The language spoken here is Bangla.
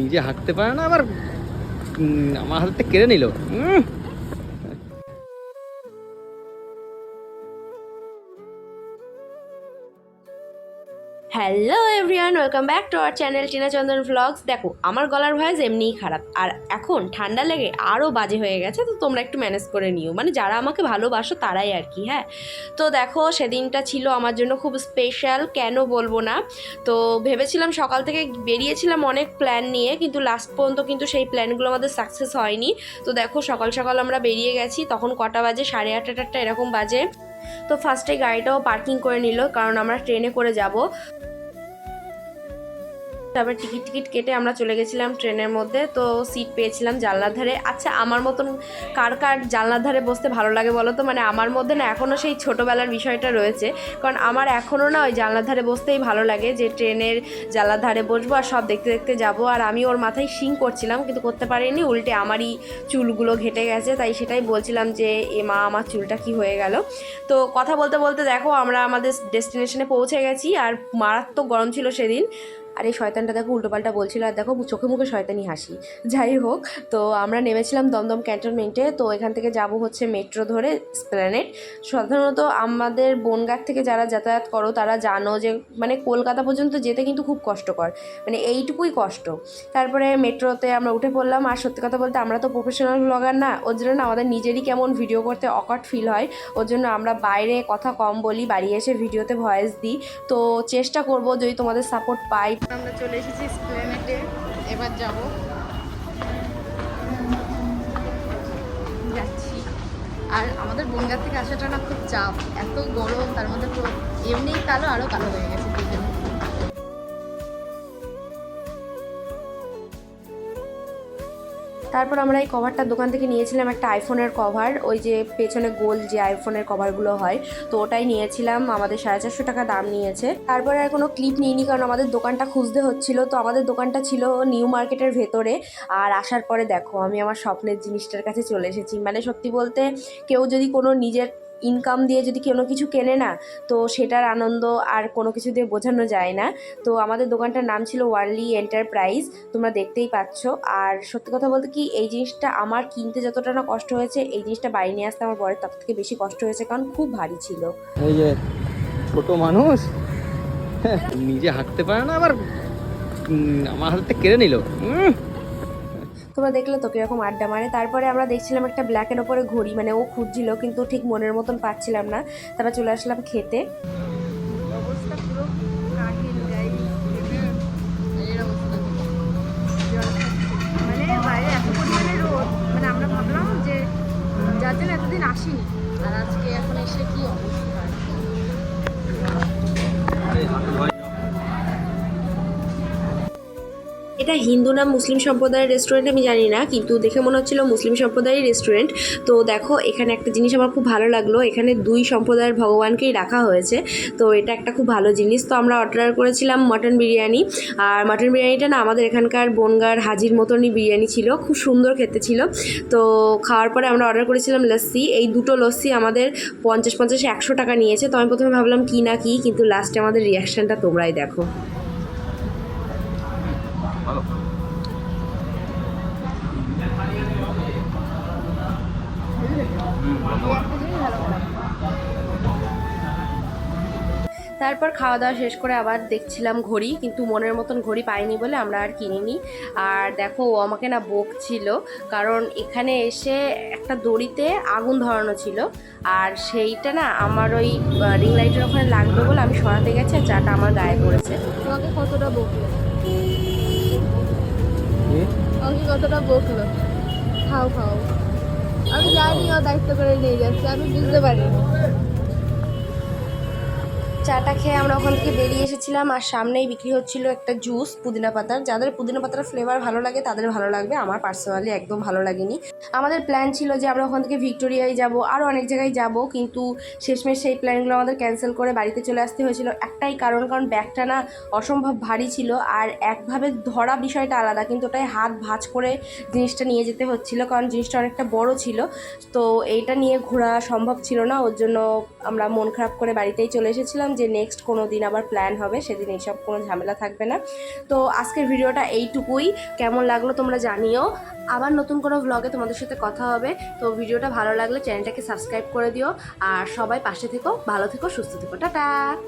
নিজে হাঁটতে পারে না আবার আমার হাতে কেড়ে নিল। Hello everyone welcome back to our channel Tina Chandan vlogs দেখো, আমার গলার ভয়েস এমনিই খারাপ। আর এখন ঠান্ডা লেগে আরও বাজে হয়ে গেছে, তো তোমরা একটু ম্যানেজ করে নিও। মানে যারা আমাকে ভালোবাসো, তারাই আর কি হ্যাঁ? তো দেখো, সেদিনটা ছিল আমার জন্য খুব স্পেশাল কেন বলব না? তো ভেবেছিলাম সকাল থেকে বেরিয়েছিলাম অনেক প্ল্যান নিয়ে, কিন্তু লাস্ট পর্যন্ত কিন্তু সেই প্ল্যানগুলো আমাদের সাকসেস হয়নি। তো দেখো, সকাল সকাল আমরা বেরিয়ে গেছি, তখন কটা বাজে? সাড়ে আটটা টাটটা এরকম বাজে। তো ফার্স্টে গাড়িটাও পার্কিং করে নিল কারণ আমরা ট্রেনে করে যাব। তারপর টিকিট টিকিট কেটে আমরা চলে গেছিলাম ট্রেনের মধ্যে, তো সিট পেয়েছিলাম জানলার ধারে। আচ্ছা আমার মতন কার কার জানলার ধারে বসতে ভালো লাগে বলো তো? মানে আমার মধ্যে না এখনও সেই ছোটোবেলার বিষয়টা রয়েছে। কারণ আমার এখনও না ওই জানলার ধারে বসতেই ভালো লাগে যে ট্রেনের জানলার ধারে বসবো আর সব দেখতে দেখতে যাব। আর আমি ওর মাথায় শিং করছিলাম, কিন্তু করতে পারিনি। উল্টে আমারই চুলগুলো ঘেটে গেছে, তাই সেটাই বলছিলাম যে, এ মা, আমার চুলটা কি হয়ে গেল? তো কথা বলতে বলতে দেখো, আমরা আমাদের ডেস্টিনেশনে পৌঁছে গেছি। আর মারাত্মক গরম ছিল সেদিন। আর এই শয়তানটা দেখো উল্টোপাল্টা বলছিল আর দেখো চোখে মুখে শয়তানি হাসি। যাই হোক, তো আমরা নেমেছিলাম দমদম ক্যান্টনমেন্টে, তো এখান থেকে যাব হচ্ছে মেট্রো ধরে স্প্ল্যানেট। সাধারণত আমাদের বনগাঁ থেকে যারা যাতায়াত করো, তারা জানো যে মানে কলকাতা পর্যন্ত যেতে কিন্তু খুব কষ্টকর মানে এইটুকুই কষ্ট। তারপরে মেট্রোতে আমরা উঠে পড়লাম, আর সত্যি কথা বলতে আমরা তো প্রফেশনাল ব্লগার না, ওর জন্য না আমাদের নিজেরই কেমন ভিডিও করতে অকট ফিল হয়। ওর জন্য আমরা বাইরে কথা কম বলি, বাড়ি এসে ভিডিওতে ভয়েস দিই। তো চেষ্টা করব যদি তোমাদের সাপোর্ট পাই আমরা চলে এসেছি স্প্লেনেটে এবার যাব। যাচ্ছি। আর আমাদের বনগা থেকে আসাটা না খুব চাপ। এত গরম, তার মধ্যে এমনি এমনিই কালো আরও কালো হয়ে গেছে দুজনে। তারপর আমরা এই কভারটা দোকান থেকে নিয়েছিলাম একটা আইফোনের কভার ওই যে পেছনে গোল যে আইফোনের কভারগুলো হয়, তো ওটাই নিয়েছিলাম, আমাদের সাড়ে চারশো টাকা দাম নিয়েছে। তারপরে আর কোনো ক্লিপ নিইনি, কারণ আমাদের দোকানটা খুঁজতে হচ্ছিল, তো আমাদের দোকানটা ছিল নিউ মার্কেটের ভেতরে। আর আসার পরে দেখো, আমি আমার স্বপ্নের জিনিসটার কাছে চলে এসেছি। মানে সত্যি বলতে, কেউ যদি কোনো নিজের ইনকাম দিয়ে যদি কোনো কিছু কেনে না তো সেটার আনন্দ আর কোনো কিছু দিয়ে বোঝানো যায় না। তো আমাদের দোকানটার নাম ছিল ওয়ার্লি এন্টারপ্রাইজ তোমরা দেখতেই পাচ্ছ। আর সত্যি কথা বলতে কি এই জিনিসটা আমার কিনতে যতটা না কষ্ট হয়েছে এই জিনিসটা বাড়ি নিয়ে আসতে আমার বরের তার থেকে বেশি কষ্ট হয়েছে কারণ খুব ভারী ছিল। এই যে ছোট মানুষ হ্যাঁ, নিজে হাঁটতে পারে না আবার আমার হাত কেড়ে নিল। তোমরা দেখলে তো কীরকম আড্ডা মারে। তারপরে আমরা দেখছিলাম একটা ব্ল্যাকের ওপরে ঘড়ি মানে ও খুঁজছিল, কিন্তু ঠিক মনের মতন পাচ্ছিলাম না। তারপর চলে আসলাম খেতে। মানে মানে আমরা ভাবলাম যে যার জন্য এতদিন আসিনি। আর আজকে এখন এসে কি অবস্থা? এটা হিন্দু না মুসলিম সম্প্রদায়ের রেস্টুরেন্ট আমি জানি না, কিন্তু দেখে মনে হচ্ছিল মুসলিম সম্প্রদায়ের রেস্টুরেন্ট তো দেখো, এখানে একটা জিনিস আমার খুব ভালো লাগল, এখানে দুই সম্প্রদায়ের ভগবানকেই রাখা হয়েছে। তো এটা একটা খুব ভালো জিনিস। তো আমরা অর্ডার করেছিলাম মটন বিরিয়ানি আর মটন বিরিয়ানিটা না আমাদের এখানকার বনগার হাজির মতনই বিরিয়ানি ছিল, খুব সুন্দর খেতে ছিল। তো খাওয়ার পরে আমরা অর্ডার করেছিলাম লস্যি। এই দুটো লস্যি আমাদের পঞ্চাশ পঞ্চাশ একশো টাকা নিয়েছে। তো আমি প্রথমে ভাবলাম কি না কি, কিন্তু লাস্টে আমাদের রিয়াকশানটা তোমরাই দেখো। তারপর খাওয়া দাওয়া শেষ করে আবার দেখছিলাম ঘড়ি কিন্তু মনের মতন ঘড়ি পাইনি বলে আমরা আর কিনিনি। আর দেখো ও আমাকে না বকছিল কারণ এখানে এসে একটা দড়িতে আগুন ধরানো ছিল। আর সেইটা না আমার ওই রিং লাইটের ওখানে লাগবে বলে আমি সরাতে গেছি আর চাটা আমার গায়ে পড়েছে। তোমাকে কতটা বকলো? আমাকে কতটা বকলো। খাও খাও। আমি জানি ও দায়িত্ব করে নিয়ে যাচ্ছে, আমি বুঝতে পারিনি। চাটা খেয়ে আমরা ওখান থেকে বেরিয়ে এসেছিলাম আর সামনেই বিক্রি হচ্ছিল একটা জুস পুদিনা পাতার। যাদের পুদিনা পাতার ফ্লেভার ভালো লাগে তাদের ভালো লাগবে, আমার পার্সোনালি একদম ভালো লাগেনি। আমাদের প্ল্যান ছিল যে আমরা ওখান থেকে ভিক্টোরিয়ায় যাব আরও অনেক জায়গায় যাব, কিন্তু শেষমেশ সেই প্ল্যানগুলো আমাদের ক্যান্সেল করে বাড়িতে চলে আসতে হয়েছিল। একটাই কারণ কারণ ব্যাগটা না অসম্ভব ভারী ছিল আর একভাবে ধরা বিষয়টা আলাদা, কিন্তু ওটাই হাত ভাঁজ করে জিনিসটা নিয়ে যেতে হচ্ছিল কারণ জিনিসটা অনেকটা বড় ছিল। তো এইটা নিয়ে ঘোরা সম্ভব ছিল না, ওর জন্য আমরা মন খারাপ করে বাড়িতেই চলে এসেছিলাম। যে নেক্সট কোনো দিন আবার প্ল্যান হবে, সেদিন এইসব কোনো ঝামেলা থাকবে না। তো আজকের ভিডিওটা এইটুকুই। কেমন লাগল তোমরা জানিও। আবার নতুন কোনো ব্লগে তোমাদের সাথে কথা হবে। তো ভিডিওটা ভালো লাগলে চ্যানেলটাকে সাবস্ক্রাইব করে দিও। আর সবাই পাশে থেকো, ভালো থেকো, সুস্থ থেকো। টাটা!